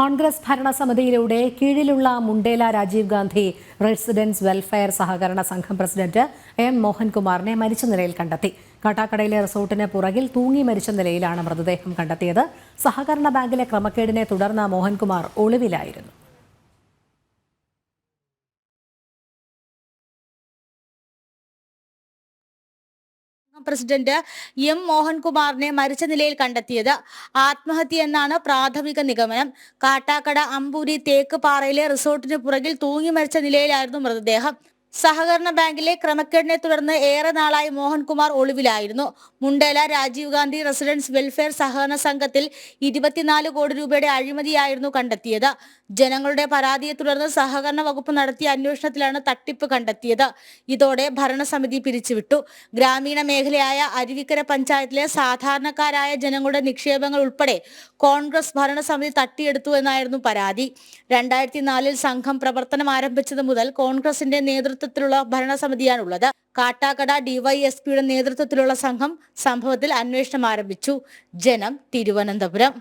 കോൺഗ്രസ് ഭരണസമിതിയിലൂടെ കീഴിലുള്ള Mundela Rajiv Gandhi residents welfare സഹകരണ സംഘം പ്രസിഡന്റ് എം മോഹൻകുമാറിനെ മരിച്ച നിലയിൽ കണ്ടെത്തി. കാട്ടാക്കടയിലെ റിസോർട്ടിന് പുറകിൽ തൂങ്ങി മരിച്ച നിലയിലാണ് മൃതദേഹം കണ്ടെത്തിയത്. സഹകരണ ബാങ്കിലെ ക്രമക്കേടിനെ തുടർന്ന് മോഹൻകുമാർ ഒളിവിലായിരുന്നു. പ്രസിഡന്റ് എം മോഹൻകുമാറിനെ മരിച്ച നിലയിൽ കണ്ടെത്തിയത്. ആത്മഹത്യ എന്നാണ് പ്രാഥമിക നിഗമനം. കാട്ടാക്കട അമ്പൂരി തേക്ക് പാറയിലെ റിസോർട്ടിന് പുറകിൽ തൂങ്ങി മരിച്ച നിലയിലായിരുന്നു മൃതദേഹം. സഹകരണ ബാങ്കിലെ ക്രമക്കേടിനെ തുടർന്ന് ഏറെ നാളായി മോഹൻകുമാർ ഒളിവിലായിരുന്നു. മുണ്ടേല രാജീവ് ഗാന്ധി റെസിഡൻസ് വെൽഫെയർ സഹകരണ സംഘത്തിൽ ഇരുപത്തിനാല് കോടി രൂപയുടെ അഴിമതിയായിരുന്നു കണ്ടെത്തിയത്. ജനങ്ങളുടെ പരാതിയെ തുടർന്ന് സഹകരണ വകുപ്പ് നടത്തിയ അന്വേഷണത്തിലാണ് തട്ടിപ്പ് കണ്ടെത്തിയത്. ഇതോടെ ഭരണസമിതി പിരിച്ചുവിട്ടു. ഗ്രാമീണ മേഖലയായ അരുവിക്കര പഞ്ചായത്തിലെ സാധാരണക്കാരായ ജനങ്ങളുടെ നിക്ഷേപങ്ങൾ ഉൾപ്പെടെ കോൺഗ്രസ് ഭരണസമിതി തട്ടിയെടുത്തു എന്നായിരുന്നു പരാതി. രണ്ടായിരത്തി നാലിൽ സംഘം പ്രവർത്തനം ആരംഭിച്ചത് മുതൽ കോൺഗ്രസിന്റെ നേതൃത്വത്തിലുള്ള ഭരണസമിതിയാണുള്ളത്. കാട്ടാക്കട ഡിവൈഎസ്പിയുടെ നേതൃത്വത്തിലുള്ള സംഘം സംഭവത്തിൽ അന്വേഷണം ആരംഭിച്ചു. ജനം തിരുവനന്തപുരം.